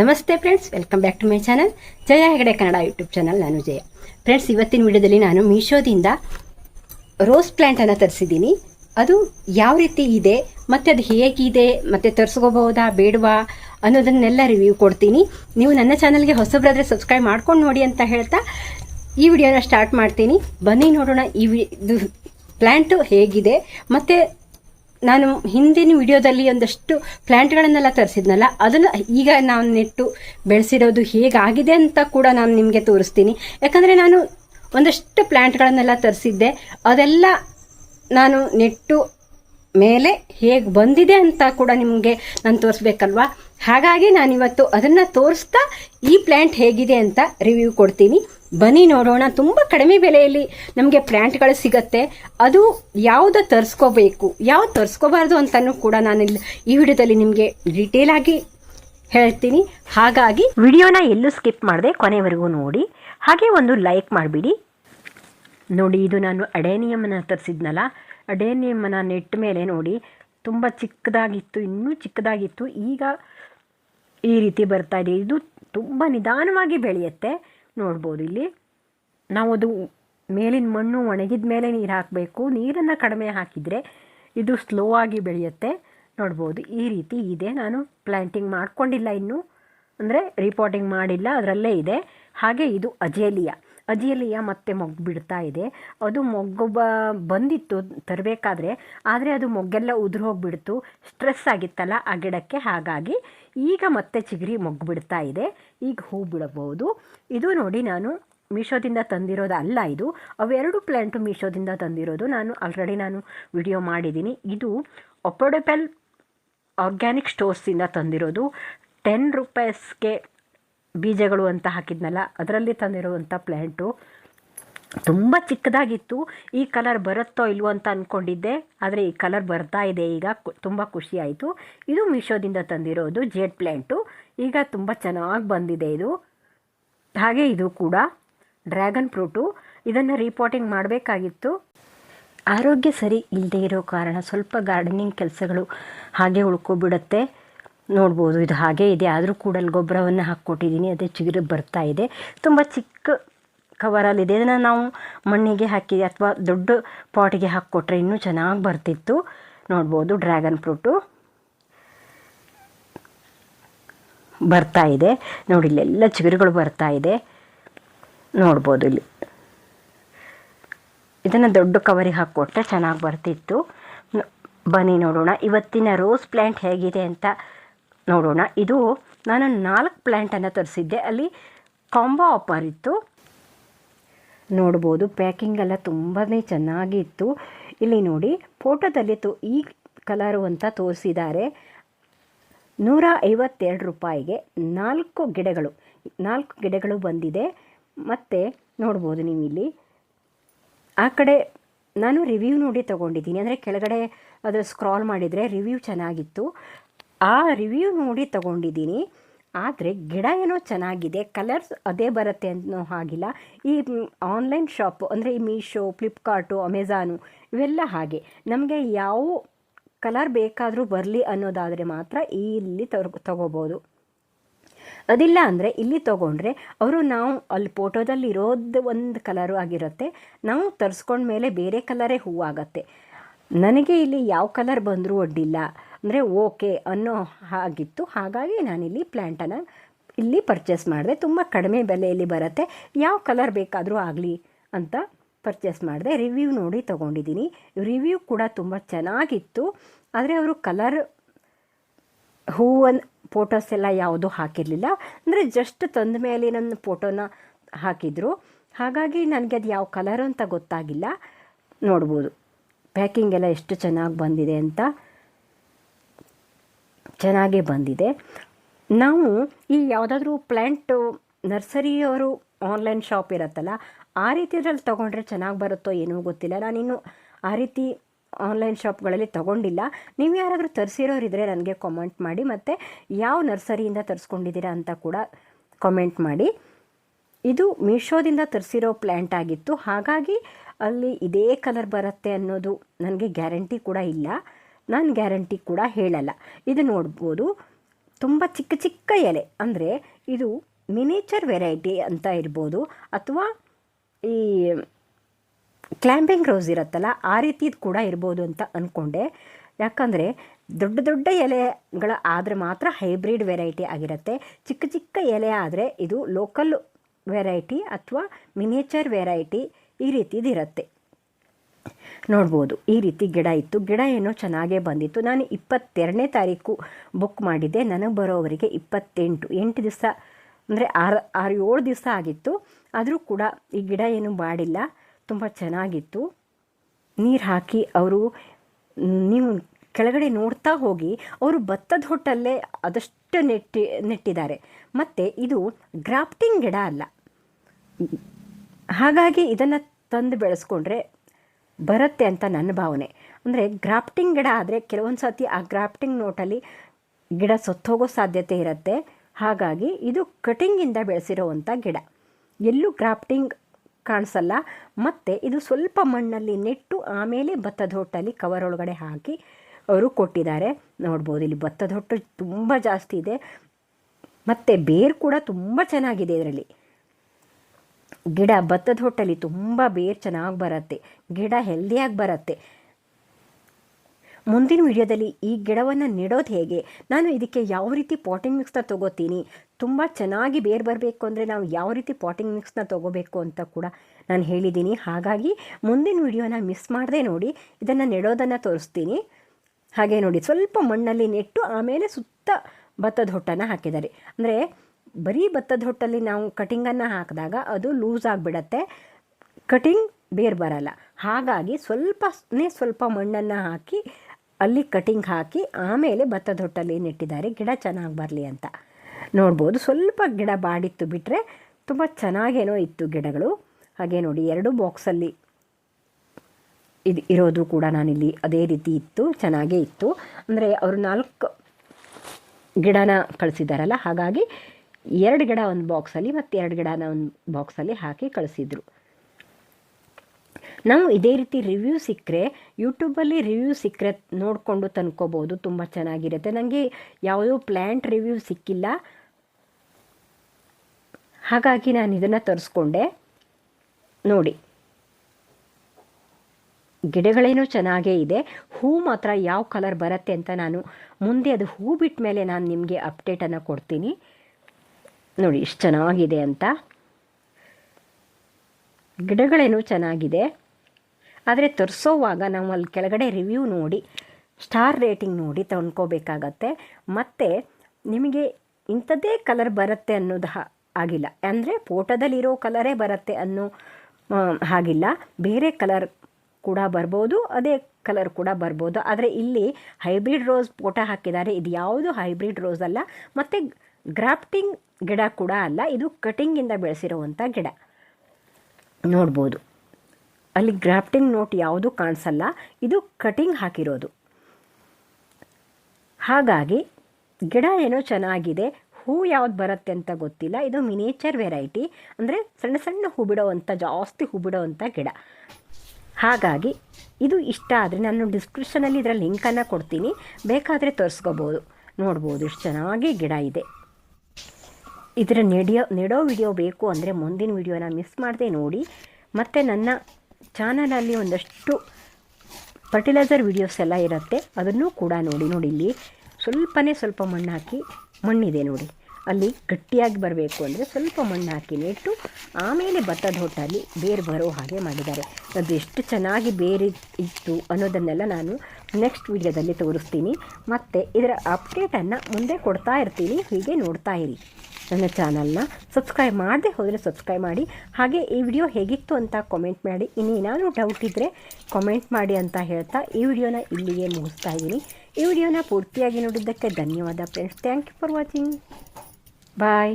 ನಮಸ್ತೆ friends, welcome back to my channel. Jaya Hegde Kannada YouTube channel, ನಾನು Jaya. Friends, ಇವತ್ತಿನ ವಿಡಿಯೋದಲ್ಲಿ ನಾನು ಮೀಶೋದಿಂದ ರೋಸ್ ಪ್ಲ್ಯಾಂಟನ್ನು ತರಿಸಿದ್ದೀನಿ. ಅದು ಯಾವ ರೀತಿ ಇದೆ, ಮತ್ತು ಅದು ಹೇಗಿದೆ, ಮತ್ತು ತರಿಸ್ಕೋಬಹುದಾ ಬೇಡವಾ ಅನ್ನೋದನ್ನೆಲ್ಲ ರಿವ್ಯೂ ಕೊಡ್ತೀನಿ. ನೀವು ನನ್ನ ಚಾನಲ್ಗೆ ಹೊಸಬ್ರಾದರೆ ಸಬ್ಸ್ಕ್ರೈಬ್ ಮಾಡ್ಕೊಂಡು ನೋಡಿ ಅಂತ ಹೇಳ್ತಾ ಈ ವಿಡಿಯೋನ ಸ್ಟಾರ್ಟ್ ಮಾಡ್ತೀನಿ. ಬನ್ನಿ ನೋಡೋಣ ಈ ವಿ ಇದು ಪ್ಲ್ಯಾಂಟು ಹೇಗಿದೆ, ಮತ್ತು ನಾನು ಹಿಂದಿನ ವಿಡಿಯೋದಲ್ಲಿ ಒಂದಷ್ಟು ಪ್ಲ್ಯಾಂಟ್ಗಳನ್ನೆಲ್ಲ ತರಿಸಿದ್ನಲ್ಲ, ಅದನ್ನು ಈಗ ನಾನು ನೆಟ್ಟು ಬೆಳೆಸಿರೋದು ಹೇಗಾಗಿದೆ ಅಂತ ಕೂಡ ನಾನು ನಿಮಗೆ ತೋರಿಸ್ತೀನಿ. ಯಾಕಂದರೆ ನಾನು ಒಂದಷ್ಟು ಪ್ಲ್ಯಾಂಟ್ಗಳನ್ನೆಲ್ಲ ತರಿಸಿದ್ದೆ, ಅದೆಲ್ಲ ನಾನು ನೆಟ್ಟು ಮೇಲೆ ಹೇಗೆ ಬಂದಿದೆ ಅಂತ ಕೂಡ ನಿಮಗೆ ನಾನು ತೋರಿಸ್ಬೇಕಲ್ವಾ? ಹಾಗಾಗಿ ನಾನಿವತ್ತು ಅದನ್ನು ತೋರಿಸ್ತಾ ಈ ಪ್ಲ್ಯಾಂಟ್ ಹೇಗಿದೆ ಅಂತ ರಿವ್ಯೂ ಕೊಡ್ತೀನಿ. ಬನ್ನಿ ನೋಡೋಣ. ತುಂಬ ಕಡಿಮೆ ಬೆಲೆಯಲ್ಲಿ ನಮಗೆ ಪ್ಲ್ಯಾಂಟ್ಗಳು ಸಿಗತ್ತೆ. ಅದು ಯಾವುದು ತರಿಸ್ಕೋಬೇಕು? ಯಾವ್ದು ತರಿಸ್ಕೋಬಾರ್ದು ಅಂತಲೂ ಕೂಡ ನಾನು ಈ ವಿಡಿಯೋದಲ್ಲಿ ನಿಮಗೆ ಡೀಟೇಲ್ ಆಗಿ ಹೇಳ್ತೀನಿ. ಹಾಗಾಗಿ ವಿಡಿಯೋನ ಎಲ್ಲೂ ಸ್ಕಿಪ್ ಮಾಡದೆ ಕೊನೆವರೆಗೂ ನೋಡಿ. ಹಾಗೆ ಒಂದು ಲೈಕ್ ಮಾಡಿಬಿಡಿ. ನೋಡಿ, ಇದು ನಾನು ಅಡೇನಿಯಮ್ಮನ ತರಿಸಿದ್ನಲ್ಲ ಅಡೇನಿಯಮ್ಮನ ನೆಟ್ ಮೇಲೆ ನೋಡಿ. ತುಂಬ ಚಿಕ್ಕದಾಗಿತ್ತು, ಇನ್ನೂ ಚಿಕ್ಕದಾಗಿತ್ತು. ಈಗ ಈ ರೀತಿ ಬರ್ತಾ ಇದೆ. ಇದು ತುಂಬ ನಿಧಾನವಾಗಿ ಬೆಳೆಯುತ್ತೆ. ನೋಡ್ಬೋದು ಇಲ್ಲಿ. ನಾವು ಅದು ಮೇಲಿನ ಮಣ್ಣು ಒಣಗಿದ ಮೇಲೆ ನೀರು ಹಾಕಬೇಕು. ನೀರನ್ನು ಕಡಿಮೆ ಹಾಕಿದರೆ ಇದು ಸ್ಲೋ ಆಗಿ ಬೆಳೆಯುತ್ತೆ. ನೋಡ್ಬೋದು ಈ ರೀತಿ ಇದೆ. ನಾನು ಪ್ಲ್ಯಾಂಟಿಂಗ್ ಮಾಡ್ಕೊಂಡಿಲ್ಲ ಇನ್ನೂ. ಅಂದರೆ ರಿಪೋರ್ಟಿಂಗ್ ಮಾಡಿಲ್ಲ. ಅದರಲ್ಲೇ ಇದೆ. ಹಾಗೆ ಇದು ಅಜೇಲಿಯಾ. ಅಜೇಲಿಯಾ ಮತ್ತೆ ಮೊಗ್ಗು ಬಿಡ್ತಾ ಇದೆ. ಅದು ಮೊಗ್ಗು ಬ ಬಂದಿತ್ತು ತರಬೇಕಾದ್ರೆ, ಆದರೆ ಅದು ಮೊಗ್ಗೆಲ್ಲ ಉದುರು ಹೋಗಿಬಿಡ್ತು. ಸ್ಟ್ರೆಸ್ ಆಗಿತ್ತಲ್ಲ ಆ ಗಿಡಕ್ಕೆ, ಹಾಗಾಗಿ ಈಗ ಮತ್ತೆ ಚಿಗುರಿ ಮೊಗ್ಗು ಬಿಡ್ತಾ ಇದೆ. ಈಗ ಹೂ ಬಿಡಬಹುದು. ಇದು ನೋಡಿ ನಾನು ಮೀಶೋದಿಂದ ತಂದಿರೋದು ಅಲ್ಲ ಇದು. ಅವೆರಡು ಪ್ಲ್ಯಾಂಟು ಮೀಶೋದಿಂದ ತಂದಿರೋದು. ನಾನು ಆಲ್ರೆಡಿ ನಾನು ವಿಡಿಯೋ ಮಾಡಿದ್ದೀನಿ. ಇದು ಒಪೊಡೊಪೆಲ್ ಆರ್ಗ್ಯಾನಿಕ್ ಸ್ಟೋರ್ಸಿಂದ ತಂದಿರೋದು. ಟೆನ್ ರುಪೀಸ್ಗೆ ಬೀಜಗಳು ಅಂತ ಹಾಕಿದ್ನಲ್ಲ, ಅದರಲ್ಲಿ ತಂದಿರುವಂಥ ಪ್ಲ್ಯಾಂಟು ತುಂಬ ಚಿಕ್ಕದಾಗಿತ್ತು. ಈ ಕಲರ್ ಬರುತ್ತೋ ಇಲ್ವೋ ಅಂತ ಅಂದ್ಕೊಂಡಿದ್ದೆ ಆದರೆ ಈ ಕಲರ್ ಬರ್ತಾ ಇದೆ ಈಗ ತುಂಬ ಖುಷಿ ಆಯಿತು. ಇದು ಮೀಶೋದಿಂದ ತಂದಿರೋದು ಜೇಡ್ ಪ್ಲ್ಯಾಂಟು ಈಗ ತುಂಬ ಚೆನ್ನಾಗಿ ಬಂದಿದೆ ಇದು. ಹಾಗೆ ಇದು ಕೂಡ ಡ್ರ್ಯಾಗನ್ ಫ್ರೂಟು ಇದನ್ನು ರೀಪಾಟಿಂಗ್ ಮಾಡಬೇಕಾಗಿತ್ತು. ಆರೋಗ್ಯ ಸರಿ ಇಲ್ಲದೆ ಇರೋ ಕಾರಣ ಸ್ವಲ್ಪ ಗಾರ್ಡನಿಂಗ್ ಕೆಲಸಗಳು ಹಾಗೆ ಉಳ್ಕೊಬಿಡುತ್ತೆ. ನೋಡ್ಬೋದು. ಇದು ಹಾಗೆ ಇದೆ. ಆದರೂ ಕೂಡ ಅಲ್ಲಿ ಗೊಬ್ಬರವನ್ನು ಹಾಕ್ಕೊಟ್ಟಿದ್ದೀನಿ ಅದೇ ಚಿಗುರು ಬರ್ತಾ ಇದೆ. ತುಂಬ ಚಿಕ್ಕ ಕವರಲ್ಲಿದೆ ಇದನ್ನು ನಾವು ಮಣ್ಣಿಗೆ ಹಾಕಿ ಅಥವಾ ದೊಡ್ಡ ಪಾಟಿಗೆ ಹಾಕ್ಕೊಟ್ರೆ ಇನ್ನೂ ಚೆನ್ನಾಗಿ ಬರ್ತಿತ್ತು. ನೋಡ್ಬೋದು. ಡ್ರ್ಯಾಗನ್ ಫ್ರೂಟು ಬರ್ತಾ ಇದೆ. ನೋಡಿ, ಇಲ್ಲೆಲ್ಲ ಚಿಗುರುಗಳು ಬರ್ತಾ ಇದೆ. ನೋಡ್ಬೋದು ಇಲ್ಲಿ. ಇದನ್ನು ದೊಡ್ಡ ಕವರಿಗೆ ಹಾಕ್ಕೊಟ್ರೆ ಚೆನ್ನಾಗಿ ಬರ್ತಿತ್ತು. ಬನ್ನಿ ನೋಡೋಣ. ಇವತ್ತಿನ ರೋಸ್ ಪ್ಲ್ಯಾಂಟ್ ಹೇಗಿದೆ ಅಂತ ನೋಡೋಣ. ಇದು ನಾನು ನಾಲ್ಕು ಪ್ಲ್ಯಾಂಟನ್ನು ತರಿಸಿದ್ದೆ. ಅಲ್ಲಿ ಕಾಂಬೋ ಆಫರ್ ಇತ್ತು. ನೋಡ್ಬೋದು ಪ್ಯಾಕಿಂಗ್ ಎಲ್ಲ ತುಂಬಾ ಚೆನ್ನಾಗಿ ಇತ್ತು ಇಲ್ಲಿ ನೋಡಿ ಫೋಟೋದಲ್ಲಿ ತೋ, ಈ ಕಲರು ಅಂತ ತೋರಿಸಿದ್ದಾರೆ. ನೂರ ಐವತ್ತೆರಡು ರೂಪಾಯಿಗೆ ನಾಲ್ಕು ಗಿಡಗಳು ನಾಲ್ಕು ಗಿಡಗಳು ಬಂದಿದೆ. ಮತ್ತು ನೋಡ್ಬೋದು ನೀವು ಇಲ್ಲಿ ಆ ಕಡೆ ನಾನು ರಿವ್ಯೂ ನೋಡಿ ತೊಗೊಂಡಿದ್ದೀನಿ. ಅಂದರೆ ಕೆಳಗಡೆ ಅದು ಸ್ಕ್ರಾಲ್ ಮಾಡಿದರೆ ರಿವ್ಯೂ ಚೆನ್ನಾಗಿತ್ತು. ಆ ರಿವ್ಯೂ ನೋಡಿ ತಗೊಂಡಿದ್ದೀನಿ. ಆದರೆ ಗಿಡ ಏನೋ ಚೆನ್ನಾಗಿದೆ ಕಲರ್ಸ್ ಅದೇ ಬರುತ್ತೆ ಅನ್ನೋ ಹಾಗಿಲ್ಲ. ಈ ಆನ್ಲೈನ್ ಶಾಪ್ ಅಂದರೆ ಈ ಮೀಶೋ ಫ್ಲಿಪ್ಕಾರ್ಟು ಅಮೆಝಾನು ಇವೆಲ್ಲ ಹಾಗೆ. ನಮಗೆ ಯಾವ ಕಲರ್ ಬೇಕಾದರೂ ಬರಲಿ ಅನ್ನೋದಾದರೆ ಮಾತ್ರ ಇಲ್ಲಿ ತಗೋ ತಗೋಬೋದು. ಅದಿಲ್ಲ ಅಂದರೆ ಇಲ್ಲಿ ತೊಗೊಂಡ್ರೆ ಅವರು ನಾವು ಅಲ್ಲಿ ಫೋಟೋದಲ್ಲಿ ಇರೋದು ಒಂದು ಕಲರು ಆಗಿರುತ್ತೆ. ನಾವು ತರಿಸ್ಕೊಂಡ್ಮೇಲೆ ಬೇರೆ ಕಲರೇ ಹೂವಾಗತ್ತೆ. ನನಗೆ ಇಲ್ಲಿ ಯಾವ ಕಲರ್ ಬಂದರೂ ಅಡ್ಡಿಲ್ಲ ಅಂದರೆ ಓಕೆ ಅನ್ನೋ ಹಾಗಿತ್ತು. ಹಾಗಾಗಿ ನಾನಿಲ್ಲಿ ಪ್ಲ್ಯಾಂಟನ್ನು ಇಲ್ಲಿ ಪರ್ಚೇಸ್ ಮಾಡಿದೆ. ತುಂಬ ಕಡಿಮೆ ಬೆಲೆಯಲ್ಲಿ ಬರುತ್ತೆ. ಯಾವ ಕಲರ್ ಬೇಕಾದರೂ ಆಗಲಿ ಅಂತ ಪರ್ಚೇಸ್ ಮಾಡಿದೆ. ರಿವ್ಯೂ ನೋಡಿ ತೊಗೊಂಡಿದ್ದೀನಿ. ರಿವ್ಯೂ ಕೂಡ ತುಂಬ ಚೆನ್ನಾಗಿತ್ತು. ಆದರೆ ಅವರು ಕಲರ್ ಹೂವನ್ ಫೋಟೋಸ್ ಎಲ್ಲ ಯಾವುದೂ ಹಾಕಿರಲಿಲ್ಲ. ಅಂದರೆ ಜಸ್ಟ್ ತಂದ ಮೇಲೆ ನನ್ನ ಫೋಟೋನ ಹಾಕಿದರು. ಹಾಗಾಗಿ ನನಗೆ ಅದು ಯಾವ ಕಲರು ಅಂತ ಗೊತ್ತಾಗಿಲ್ಲ. ನೋಡ್ಬೋದು. ಪ್ಯಾಕಿಂಗ್ ಎಲ್ಲ ಎಷ್ಟು ಚೆನ್ನಾಗಿ ಬಂದಿದೆ ಅಂತ. ಚೆನ್ನಾಗೇ ಬಂದಿದೆ. ನಾವು ಈ ಯಾವುದಾದ್ರೂ ಪ್ಲ್ಯಾಂಟು ನರ್ಸರಿಯವರು ಆನ್ಲೈನ್ ಶಾಪ್ ಇರುತ್ತಲ್ಲ, ಆ ರೀತಿಯಲ್ಲಿ ತೊಗೊಂಡ್ರೆ ಚೆನ್ನಾಗಿ ಬರುತ್ತೋ ಏನೋ ಗೊತ್ತಿಲ್ಲ. ನಾನಿನ್ನು ಆ ರೀತಿ ಆನ್ಲೈನ್ ಶಾಪ್ಗಳಲ್ಲಿ ತೊಗೊಂಡಿಲ್ಲ. ನೀವು ಯಾರಾದರೂ ತರಿಸಿರೋರಿದ್ರೆ ನನಗೆ ಕಾಮೆಂಟ್ ಮಾಡಿ, ಮತ್ತು ಯಾವ ನರ್ಸರಿಯಿಂದ ತರಿಸ್ಕೊಂಡಿದ್ದೀರಾ ಅಂತ ಕೂಡ ಕಾಮೆಂಟ್ ಮಾಡಿ. ಇದು ಮೀಶೋದಿಂದ ತರಿಸಿರೋ ಪ್ಲ್ಯಾಂಟ್ ಆಗಿತ್ತು. ಹಾಗಾಗಿ ಅಲ್ಲಿ ಇದೇ ಕಲರ್ ಬರುತ್ತೆ ಅನ್ನೋದು ನನಗೆ ಗ್ಯಾರಂಟಿ ಕೂಡ ಇಲ್ಲ. ನಾನು ಗ್ಯಾರಂಟಿ ಕೂಡ ಹೇಳಲ್ಲ. ಇದು ನೋಡ್ಬೋದು ತುಂಬ ಚಿಕ್ಕ ಚಿಕ್ಕ ಎಲೆ. ಅಂದರೆ ಇದು ಮಿನೇಚರ್ ವೆರೈಟಿ ಅಂತ ಇರ್ಬೋದು. ಅಥವಾ ಈ ಕ್ಲ್ಯಾಂಬಿಂಗ್ ರೋಸ್ ಇರುತ್ತಲ್ಲ, ಆ ರೀತಿದು ಕೂಡ ಇರ್ಬೋದು ಅಂತ ಅಂದ್ಕೊಂಡೆ ಯಾಕಂದರೆ ದೊಡ್ಡ ದೊಡ್ಡ ಎಲೆಗಳ ಆದರೆ ಮಾತ್ರ ಹೈಬ್ರಿಡ್ ವೆರೈಟಿ ಆಗಿರುತ್ತೆ. ಚಿಕ್ಕ ಚಿಕ್ಕ ಎಲೆ ಆದರೆ ಇದು ಲೋಕಲ್ ವೆರೈಟಿ ಅಥವಾ ಮಿನೇಚರ್ ವೆರೈಟಿ ಈ ರೀತಿದು ಇರುತ್ತೆ. ನೋಡ್ಬೋದು. ಈ ರೀತಿ ಗಿಡ ಇತ್ತು. ಗಿಡ ಏನೋ ಚೆನ್ನಾಗೇ ಬಂದಿತ್ತು. ನಾನು ಇಪ್ಪತ್ತೆರಡನೇ ತಾರೀಕು ಬುಕ್ ಮಾಡಿದ್ದೆ. ನನಗೆ ಬರೋವರಿಗೆ ಇಪ್ಪತ್ತೆಂಟು. ಎಂಟು ದಿವಸ, ಅಂದರೆ ಆರು ಆರು, ಏಳು ದಿವಸ ಆಗಿತ್ತು. ಆದರೂ ಕೂಡ ಈ ಗಿಡ ಏನು ಬಾಡಿಲ್ಲ ತುಂಬ ಚೆನ್ನಾಗಿತ್ತು. ನೀರು ಹಾಕಿ ಅವರು, ನೀವು ಕೆಳಗಡೆ ನೋಡ್ತಾ ಹೋಗಿ, ಅವರು ಭತ್ತದ ಹೊಟ್ಟಲ್ಲೇ ಅದಷ್ಟು ನೆಟ್ಟಿ, ನೆಟ್ಟಿದ್ದಾರೆ. ಮತ್ತು ಇದು ಗ್ರಾಫ್ಟಿಂಗ್ ಗಿಡ ಅಲ್ಲ. ಹಾಗಾಗಿ ಇದನ್ನು ತಂದು ಬೆಳೆಸ್ಕೊಂಡ್ರೆ ಬರುತ್ತೆ ಅಂತ ನನ್ನ ಭಾವನೆ. ಅಂದರೆ ಗ್ರಾಫ್ಟಿಂಗ್ ಗಿಡ ಆದರೆ ಕೆಲವೊಂದು ಸರ್ತಿ ಆ ಗ್ರಾಫ್ಟಿಂಗ್ ನೋಟಲ್ಲಿ ಗಿಡ ಸತ್ತೋಗೋ ಸಾಧ್ಯತೆ ಇರುತ್ತೆ. ಹಾಗಾಗಿ ಇದು ಕಟಿಂಗಿಂದ ಬೆಳೆಸಿರುವಂಥ ಗಿಡ. ಎಲ್ಲೂ ಗ್ರಾಫ್ಟಿಂಗ್ ಕಾಣಿಸಲ್ಲ. ಮತ್ತು ಇದು ಸ್ವಲ್ಪ ಮಣ್ಣಲ್ಲಿ ನೆಟ್ಟು ಆಮೇಲೆ ಭತ್ತದ ಹೊಟ್ಟಲ್ಲಿ ಕವರ್ ಒಳಗಡೆ ಹಾಕಿ ಅವರು ಕೊಟ್ಟಿದ್ದಾರೆ. ನೋಡ್ಬೋದು ಇಲ್ಲಿ ಭತ್ತದ ಹೊಟ್ಟು ತುಂಬ ಜಾಸ್ತಿ ಇದೆ. ಮತ್ತು ಬೇರು ಕೂಡ ತುಂಬ ಚೆನ್ನಾಗಿದೆ ಇದರಲ್ಲಿ. ಗಿಡ ಭತ್ತದ ಹೊಟ್ಟಲ್ಲಿ ತುಂಬ ಬೇರು ಚೆನ್ನಾಗಿ ಬರುತ್ತೆ. ಗಿಡ ಹೆಲ್ದಿಯಾಗಿ ಬರುತ್ತೆ. ಮುಂದಿನ ವಿಡಿಯೋದಲ್ಲಿ ಈ ಗಿಡವನ್ನು ನೆಡೋದು ಹೇಗೆ? ನಾನು ಇದಕ್ಕೆ ಯಾವ ರೀತಿ ಪಾಟಿಂಗ್ ಮಿಕ್ಸ್ನ ತೊಗೋತೀನಿ? ತುಂಬ ಚೆನ್ನಾಗಿ ಬೇರು ಬರಬೇಕು ಅಂದರೆ ನಾವು ಯಾವ ರೀತಿ ಪಾಟಿಂಗ್ ಮಿಕ್ಸ್ನ ತೊಗೋಬೇಕು ಅಂತ ಕೂಡ ನಾನು ಹೇಳಿದ್ದೀನಿ. ಹಾಗಾಗಿ ಮುಂದಿನ ವಿಡಿಯೋನ ಮಿಸ್ ಮಾಡದೆ ನೋಡಿ, ಇದನ್ನು ನೆಡೋದನ್ನು ತೋರಿಸ್ತೀನಿ. ಹಾಗೆ ನೋಡಿ, ಸ್ವಲ್ಪ ಮಣ್ಣಲ್ಲಿ ನೆಟ್ಟು ಆಮೇಲೆ ಸುತ್ತ ಭತ್ತದ ಹೊಟ್ಟನ್ನು ಹಾಕಿದ್ದಾರೆ. ಅಂದರೆ ಬರೀ ಭತ್ತದ ಹೊಟ್ಟಲ್ಲಿ ನಾವು ಕಟಿಂಗನ್ನು ಹಾಕಿದಾಗ ಅದು ಲೂಸ್ ಆಗಿಬಿಡತ್ತೆ. ಕಟಿಂಗ್ ಬೇರೆ ಬರಲ್ಲ. ಹಾಗಾಗಿ ಸ್ವಲ್ಪನೇ ಸ್ವಲ್ಪ ಮಣ್ಣನ್ನು ಹಾಕಿ, ಅಲ್ಲಿ ಕಟಿಂಗ್ ಹಾಕಿ, ಆಮೇಲೆ ಭತ್ತದ ಹೊಟ್ಟಲ್ಲಿ ನೆಟ್ಟಿದ್ದಾರೆ ಗಿಡ ಚೆನ್ನಾಗಿ ಬರಲಿ ಅಂತ. ನೋಡ್ಬೋದು. ಸ್ವಲ್ಪ ಗಿಡ ಬಾಡಿತ್ತು ಬಿಟ್ಟರೆ ತುಂಬ ಚೆನ್ನಾಗೇನೋ ಇತ್ತು ಗಿಡಗಳು. ಹಾಗೆ ನೋಡಿ, ಎರಡು ಬಾಕ್ಸಲ್ಲಿ ಇದು ಇರೋದು ಕೂಡ ನಾನಿಲ್ಲಿ ಅದೇ ರೀತಿ ಇತ್ತು, ಚೆನ್ನಾಗೇ ಇತ್ತು. ಅಂದರೆ ಅವರು ನಾಲ್ಕು ಗಿಡನ ಕಳಿಸಿದಾರಲ್ಲ, ಹಾಗಾಗಿ ಎರಡು ಗಿಡ ಒಂದು ಬಾಕ್ಸಲ್ಲಿ ಮತ್ತು ಎರಡು ಗಿಡನ ಒಂದು ಬಾಕ್ಸಲ್ಲಿ ಹಾಕಿ ಕಳಿಸಿದ್ರು. ನಾವು ಇದೇ ರೀತಿ ರಿವ್ಯೂ ಸಿಕ್ಕರೆ ಯೂಟ್ಯೂಬಲ್ಲಿ ರಿವ್ಯೂ ಸಿಕ್ಕರೆ ನೋಡಿಕೊಂಡು ತಂದ್ಕೋಬೋದು, ತುಂಬ ಚೆನ್ನಾಗಿರುತ್ತೆ. ನನಗೆ ಯಾವುದೋ ಪ್ಲ್ಯಾಂಟ್ ರಿವ್ಯೂ ಸಿಕ್ಕಿಲ್ಲ. ಹಾಗಾಗಿ ನಾನು ಇದನ್ನು ತರಿಸ್ಕೊಂಡೆ. ನೋಡಿ. ಗಿಡಗಳೇನೂ ಚೆನ್ನಾಗೇ ಇದೆ. ಹೂ ಮಾತ್ರ ಯಾವ ಕಲರ್ ಬರುತ್ತೆ ಅಂತ ನಾನು ಮುಂದೆ ಅದು ಹೂ ಬಿಟ್ಟ ಮೇಲೆ ನಾನು ನಿಮಗೆ ಅಪ್ಡೇಟನ್ನು ಕೊಡ್ತೀನಿ. ನೋಡಿ, ಇಷ್ಟು ಚೆನ್ನಾಗಿದೆ ಅಂತ. ಗಿಡಗಳೇನು ಚೆನ್ನಾಗಿದೆ. ಆದರೆ ತರಿಸೋವಾಗ ನಾವು ಅಲ್ಲಿ ಕೆಳಗಡೆ ರಿವ್ಯೂ ನೋಡಿ ಸ್ಟಾರ್ ರೇಟಿಂಗ್ ನೋಡಿ ತಂದ್ಕೋಬೇಕಾಗತ್ತೆ ಮತ್ತು ನಿಮಗೆ ಇಂಥದ್ದೇ ಕಲರ್ ಬರುತ್ತೆ ಅನ್ನೋದು ಆಗಿಲ್ಲ. ಅಂದರೆ ಫೋಟೋದಲ್ಲಿರೋ ಕಲರೇ ಬರುತ್ತೆ ಅನ್ನೋ ಹಾಗಿಲ್ಲ. ಬೇರೆ ಕಲರ್ ಕೂಡ ಬರ್ಬೋದು, ಅದೇ ಕಲರ್ ಕೂಡ ಬರ್ಬೋದು. ಆದರೆ ಇಲ್ಲಿ ಹೈಬ್ರಿಡ್ ರೋಸ್ ಫೋಟೋ ಹಾಕಿದ್ದಾರೆ. ಇದು ಯಾವುದು ಹೈಬ್ರಿಡ್ ರೋಸ್ ಅಲ್ಲ. ಮತ್ತು ಗ್ರಾಫ್ಟಿಂಗ್ ಗಿಡ ಕೂಡ ಅಲ್ಲ, ಇದು ಕಟಿಂಗಿಂದ ಬೆಳೆಸಿರುವಂಥ ಗಿಡ. ನೋಡ್ಬೋದು. ಅಲ್ಲಿ ಗ್ರಾಫ್ಟಿಂಗ್ ನೋಟ್ ಯಾವುದೂ ಕಾಣಿಸಲ್ಲ, ಇದು ಕಟಿಂಗ್ ಹಾಕಿರೋದು. ಹಾಗಾಗಿ, ಗಿಡ ಏನೋ ಚೆನ್ನಾಗಿದೆ, ಹೂ ಯಾವ್ದು ಬರುತ್ತೆ ಅಂತ ಗೊತ್ತಿಲ್ಲ, ಇದು ಮಿನೇಚರ್ ವೆರೈಟಿ ಅಂದರೆ ಸಣ್ಣ ಸಣ್ಣ ಹೂ ಬಿಡೋವಂಥ ಜಾಸ್ತಿ ಹೂ ಬಿಡೋವಂಥ ಗಿಡ. ಹಾಗಾಗಿ, ಇದು ಇಷ್ಟ ಆದರೆ ನಾನು ಡಿಸ್ಕ್ರಿಪ್ಷನಲ್ಲಿ ಇದರ ಲಿಂಕನ್ನು ಕೊಡ್ತೀನಿ, ಬೇಕಾದರೆ ತೋರಿಸ್ಕೋಬೋದು. ನೋಡ್ಬೋದು, ಇಷ್ಟು ಚೆನ್ನಾಗಿ ಗಿಡ ಇದೆ. ಇದರ ನೆಡಿಯೋ, ನೆಡೋ ವಿಡಿಯೋ ಬೇಕು ಅಂದರೆ ಮುಂದಿನ ವಿಡಿಯೋನ ಮಿಸ್ ಮಾಡದೆ ನೋಡಿ. ಮತ್ತು ನನ್ನ ಚಾನಲಲ್ಲಿ ಒಂದಷ್ಟು ಫರ್ಟಿಲೈಸರ್ ವಿಡಿಯೋಸ್ ಎಲ್ಲ ಇರುತ್ತೆ. ಅದನ್ನು ಕೂಡ ನೋಡಿ ನೋಡಿ ಇಲ್ಲಿ. ಸ್ವಲ್ಪನೇ ಸ್ವಲ್ಪ ಮಣ್ಣು ಹಾಕಿ, ಮಣ್ಣಿದೆ ನೋಡಿ. ಅಲ್ಲಿ ಗಟ್ಟಿಯಾಗಿ ಬರಬೇಕು ಅಂದರೆ ಸ್ವಲ್ಪ ಮಣ್ಣು ಹಾಕಿ ನೆಟ್ಟು, ಆಮೇಲೆ ಭತ್ತದ ಹೊಟ್ಟಲ್ಲಿ ಬೇರು ಬರೋ ಹಾಗೆ ಮಾಡಿದ್ದಾರೆ. ಅದು ಎಷ್ಟು ಚೆನ್ನಾಗಿ ಬೇರೆ ಇತ್ತು ಅನ್ನೋದನ್ನೆಲ್ಲ ನಾನು ನೆಕ್ಸ್ಟ್ ವಿಡಿಯೋದಲ್ಲಿ ತೋರಿಸ್ತೀನಿ. ಮತ್ತು ಇದರ ಅಪ್ಡೇಟನ್ನು ಮುಂದೆ ಕೊಡ್ತಾ ಇರ್ತೀನಿ. ಹೀಗೆ ನೋಡ್ತಾ ಇರಿ. ನನ್ನ ಚಾನಲ್ನ ಸಬ್ಸ್ಕ್ರೈಬ್ ಮಾಡದೆ ಹೋದರೆ ಸಬ್ಸ್ಕ್ರೈಬ್ ಮಾಡಿ. ಹಾಗೆ ಈ ವಿಡಿಯೋ ಹೇಗಿತ್ತು ಅಂತ ಕಾಮೆಂಟ್ ಮಾಡಿ. ಇನ್ನೇನಾದರೂ ಡೌಟ್ ಇದ್ದರೆ ಕಾಮೆಂಟ್ ಮಾಡಿ ಅಂತ ಹೇಳ್ತಾ ಈ ವಿಡಿಯೋನ ಇಲ್ಲಿಗೆ ಮುಗಿಸ್ತಾ ಇದ್ದೀನಿ. ಈ ವಿಡಿಯೋನ ಪೂರ್ತಿಯಾಗಿ ನೋಡಿದ್ದಕ್ಕೆ ಧನ್ಯವಾದ friends thank you for watching bye